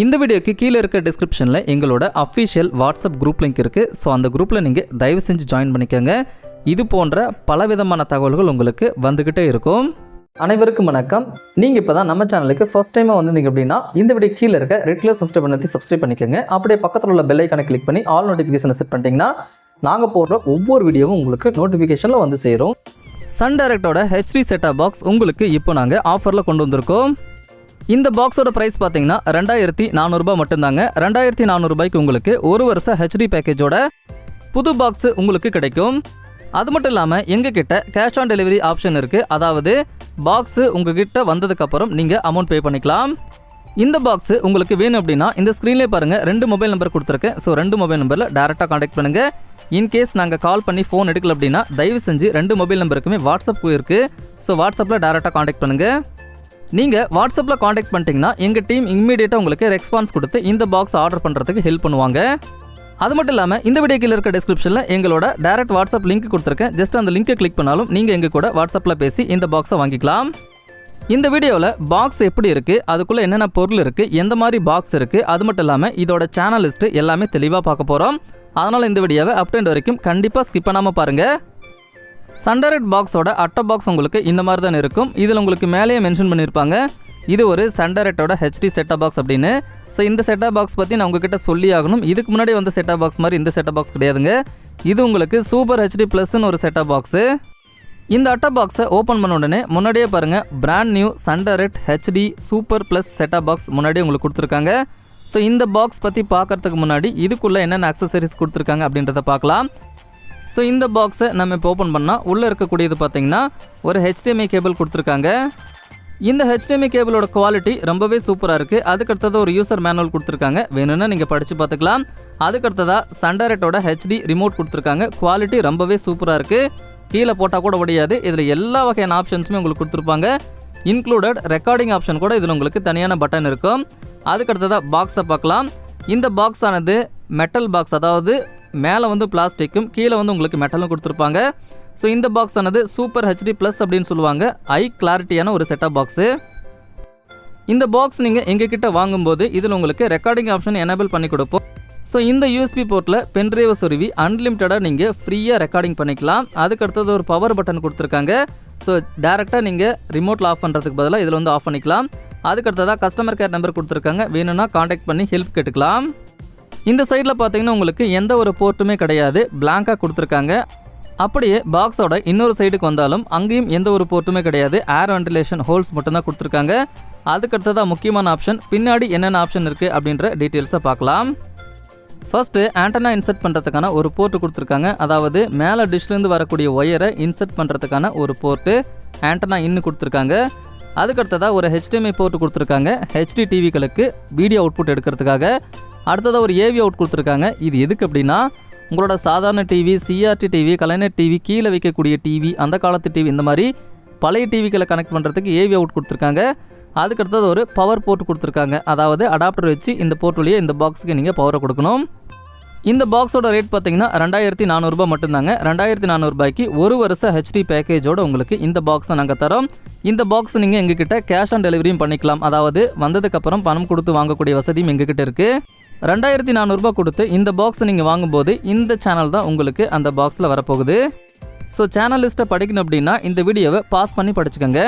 இந்த வீடியோக்கு கீழே இருக்க டிஸ்கிரிப்ஷனில் எங்களோட அஃபிஷியல் வாட்ஸ்அப் குரூப் லிங்க் இருக்குது ஸோ அந்த குரூப்பில் நீங்கள் தயவு செஞ்சு ஜாயின் பண்ணிக்கோங்க. இது போன்ற பலவிதமான தகவல்கள் உங்களுக்கு வந்துக்கிட்டே இருக்கும். அனைவருக்கும் வணக்கம். நீங்கள் இப்போ தான் நம்ம சேனலுக்கு ஃபஸ்ட் டைமாக வந்திருந்தீங்க அப்படின்னா இந்த வீடியோ கீழே இருக்க ரெட் கலர் சப்ஸ்கிரைப் பண்ணி சப்ஸ்கிரைப் பண்ணிக்கோங்க. அப்படியே பக்கத்தில் உள்ள பெல் ஐக்கானை கிளிக் பண்ணி ஆல் நோட்டிஃபிகேஷனை செட் பண்ணிட்டீங்கன்னா நாங்கள் போடுற ஒவ்வொரு வீடியோவும் உங்களுக்கு நோட்டிஃபிகேஷனில் வந்து சேரும். சன் டைரக்டோட ஹெச்டி செட்டா பாக்ஸ் உங்களுக்கு இப்போ நாங்கள் ஆஃபரில் கொண்டு வந்திருக்கோம். இந்த பாக்ஸோட ப்ரைஸ் பார்த்தீங்கன்னா ரெண்டாயிரத்தி நானூறுபா மட்டும்தாங்க. ரெண்டாயிரத்தி நானூறுபாய்க்கு உங்களுக்கு ஒரு வருஷம் ஹெச்டி பேக்கேஜோட புது பாக்ஸ் உங்களுக்கு கிடைக்கும். அது மட்டும் இல்லாமல் எங்ககிட்ட கேஷ் ஆன் டெலிவரி ஆப்ஷன் இருக்குது அதாவது பாக்ஸு உங்ககிட்ட வந்ததுக்கப்புறம் நீங்கள் அமௌண்ட் பே பண்ணிக்கலாம். இந்த பாக்ஸ் உங்களுக்கு வேணும் அப்படின்னா இந்த ஸ்க்ரீன்லேயே பாருங்கள் ரெண்டு மொபைல் நம்பர் கொடுத்துருக்கேன். ஸோ ரெண்டு மொபைல் நம்பரில் டேரெக்டாக காண்டாக்ட் பண்ணுங்கள் இன்கேஸ் நாங்கள் கால் பண்ணி ஃபோன் எடுக்கல அப்படின்னா தயவு செஞ்சு ரெண்டு மொபைல் நம்பருக்குமே வாட்ஸ்அப் இருக்குது ஸோ வாட்ஸ்அப்பில் டேரெக்டாக காண்டாக்ட் பண்ணுங்கள் நீங்கள் வாட்ஸ்அப்பில் காண்டாக்ட் பண்ணிட்டீங்கன்னா எங்கள் டீம் இம்மீடியட்டாக உங்களுக்கு ரெஸ்பான்ஸ் கொடுத்து இந்த பாக்ஸ் ஆர்டர் பண்ணுறதுக்கு ஹெல்ப் பண்ணுவாங்க. அது மட்டும் இல்லாமல் இந்த வீடியோ கீழே இருக்க டிஸ்கிரிப்ஷனில் எங்களோட டேரக்ட் வாட்ஸ்அப் லிங்க் கொடுத்துருக்கேன். ஜஸ்ட் அந்த லிங்கை கிளிக் பண்ணாலும் நீங்கள் எங்கள் கூட வாட்ஸ்அப்பில் பேசி இந்த பாக்ஸை வாங்கிக்கலாம். இந்த வீடியோவில் பாக்ஸ் எப்படி இருக்குது அதுக்குள்ளே என்னென்ன பொருள் இருக்குது எந்த மாதிரி பாக்ஸ் இருக்குது அது மட்டும் இல்லாமல் இதோட சேனல் லிஸ்ட்டு எல்லாமே தெளிவாக பார்க்க போகிறோம் அதனால் இந்த வீடியோவை அப்டேண்ட் வரைக்கும் கண்டிப்பாக ஸ்கிப் பண்ணாமல் பாருங்கள் சண்டரட் பாக்ஸோட அட்டை பாக்ஸ் உங்களுக்கு இந்த மாதிரி தான் இருக்கும். இதில் உங்களுக்கு மேலேயே மென்ஷன் பண்ணியிருப்பாங்க. இது ஒரு சண்டரட்டோட ஹெச்டி செட்டா பாக்ஸ் அப்படின்னு. ஸோ இந்த செட்டா பாக்ஸ் பற்றி நான் உங்ககிட்ட சொல்லி ஆகணும். இதுக்கு முன்னாடி வந்த செட்டா பாக்ஸ் மாதிரி இந்த செட்டா பாக்ஸ் கிடையாதுங்க. இது உங்களுக்கு சூப்பர் ஹெச்டி ப்ளஸ்ன்னு ஒரு செட்டா பாக்ஸு இந்த அட்டை பாக்ஸை ஓப்பன் பண்ண உடனே முன்னாடியே பாருங்கள் brand new Sun Direct HD super plus set top box முன்னாடியே உங்களுக்கு கொடுத்துருக்காங்க. ஸோ இந்த பாக்ஸ் பற்றி பார்க்கறதுக்கு முன்னாடி இதுக்குள்ளே என்னென்ன அக்சசரிஸ் கொடுத்துருக்காங்க அப்படின்றத பார்க்கலாம். ஸோ இந்த பாக்ஸை நம்ம இப்போ ஓப்பன் பண்ணால் உள்ளே இருக்கக்கூடியது பார்த்தீங்கன்னா ஒரு ஹெச்டிஎம்ஐ கேபிள் கொடுத்துருக்காங்க. இந்த ஹெச்டிஎம்ஐ கேபிளோட குவாலிட்டி ரொம்பவே சூப்பராக இருக்குது அதுக்கடுத்தது ஒரு யூசர் மேனுவல் கொடுத்துருக்காங்க. வேணும்னா நீங்கள் படித்து பார்த்துக்கலாம் அதுக்கடுத்ததாக சண்டரெட்டோட ஹெச்டி ரிமோட் கொடுத்துருக்காங்க. குவாலிட்டி ரொம்பவே சூப்பராக இருக்குது கீழே போட்டால் கூட முடியாது இதில் எல்லா வகையான ஆப்ஷன்ஸுமே உங்களுக்கு கொடுத்துருப்பாங்க. இன்க்ளூடட் ரெக்கார்டிங் ஆப்ஷன் கூட இதில் உங்களுக்கு தனியான பட்டன் இருக்கும். அதுக்கடுத்ததாக பாக்ஸை பார்க்கலாம். இந்த பாக்ஸ் ஆனது மெட்டல் பாக்ஸ் அதாவது மேலே வந்து பிளாஸ்டிக்கும் கீழே வந்து உங்களுக்கு மெட்டலும் கொடுத்துருப்பாங்க. ஸோ இந்த பாக்ஸ் ஆனது சூப்பர் ஹெச்டி ப்ளஸ் அப்படின்னு சொல்லுவாங்க. ஐ கிளாரிட்டியான ஒரு செட்டப் பாக்ஸு இந்த பாக்ஸ் நீங்கள் எங்ககிட்ட வாங்கும்போது இதில் உங்களுக்கு ரெக்கார்டிங் ஆப்ஷன் எனேபிள் பண்ணி கொடுப்போம். ஸோ இந்த யூஎஸ்பி போர்ட்டில் பென்ட்ரைவை சொருவி அன்லிமிட்டடாக நீங்கள் ஃப்ரீயாக ரெக்கார்டிங் பண்ணிக்கலாம். அதுக்கு அடுத்தது ஒரு பவர் பட்டன் கொடுத்துருக்காங்க. ஸோ டேரெக்டாக நீங்கள் ரிமோட்டில் ஆஃப் பண்ணுறதுக்கு பதிலாக இதில் வந்து ஆஃப் பண்ணிக்கலாம். அதுக்கு அடுத்ததாக கஸ்டமர் கேர் நம்பர் கொடுத்துருக்காங்க. வேணும்னா காண்டாக்ட் பண்ணி ஹெல்ப் கேட்டுக்கலாம். இந்த சைடில் பார்த்தீங்கன்னா உங்களுக்கு எந்த ஒரு போர்ட்டுமே கிடையாது. பிளாங்காக கொடுத்துருக்காங்க. அப்படியே பாக்ஸோட இன்னொரு சைடுக்கு வந்தாலும் அங்கேயும் எந்த ஒரு போர்ட்டுமே கிடையாது. ஏர் வென்டிலேஷன் ஹோல்ஸ் மட்டும்தான் கொடுத்துருக்காங்க. அதுக்கடுத்ததாக முக்கியமான ஆப்ஷன் பின்னாடி என்னென்ன ஆப்ஷன் இருக்குது அப்படின்ற டீட்டெயில்ஸை பார்க்கலாம். ஃபர்ஸ்ட்டு ஆண்டனா இன்சர்ட் பண்ணுறதுக்கான ஒரு போர்ட்டு கொடுத்துருக்காங்க. அதாவது மேலே டிஷ்லேருந்து வரக்கூடிய ஒயரை இன்சர்ட் பண்ணுறதுக்கான ஒரு போர்ட்டு ஆண்டனா இன்னு கொடுத்துருக்காங்க. அதுக்கடுத்ததாக ஒரு ஹெச்டிஎம்ஐ போர்ட் கொடுத்துருக்காங்க. ஹெச்டி டிவிகளுக்கு வீடியோ அவுட்புட் எடுக்கிறதுக்காக. அடுத்ததாக ஒரு ஏவி அவுட் கொடுத்துருக்காங்க. இது எதுக்கு அப்படின்னா உங்களோட சாதாரண TV CRT TV Kalaignar TV கீழே வைக்கக்கூடிய டிவி அந்த காலத்து டிவி இந்த மாதிரி பழைய டிவிகளை கனெக்ட் பண்ணுறதுக்கு ஏவி அவுட் கொடுத்துருக்காங்க. அதுக்கடுத்தது ஒரு பவர் போர்ட் கொடுத்துருக்காங்க. அதாவது அடாப்டர் வச்சு இந்த போர்ட் வழியே இந்த பாக்ஸுக்கு நீங்கள் பவரை கொடுக்கணும். இந்த பாக்ஸோட ரேட் பார்த்தீங்கன்னா ரெண்டாயிரத்தி நானூறுபா மட்டும்தாங்க. ரெண்டாயிரத்தி நானூறுபாய்க்கு ஒரு வருஷம் ஹெச்டி பேக்கேஜோட உங்களுக்கு இந்த பாக்ஸை நாங்கள் தரோம். இந்த பாக்ஸ் நீங்கள் எங்ககிட்ட கேஷ் ஆன் டெலிவரியும் பண்ணிக்கலாம். அதாவது வந்ததுக்கப்புறம் பணம் கொடுத்து வாங்கக்கூடிய வசதியும் எங்ககிட்ட இருக்குது ரெண்டாயிரத்தி நானூறுபா கொடுத்து இந்த பாக்ஸ் நீங்கள் வாங்கும்போது இந்த சேனல் தான் உங்களுக்கு அந்த பாக்ஸில் வரப்போகுது. ஸோ சேனல் லிஸ்ட்டை படிக்கணும் அப்படின்னா இந்த வீடியோவை பாஸ் பண்ணி படிச்சுக்கோங்க.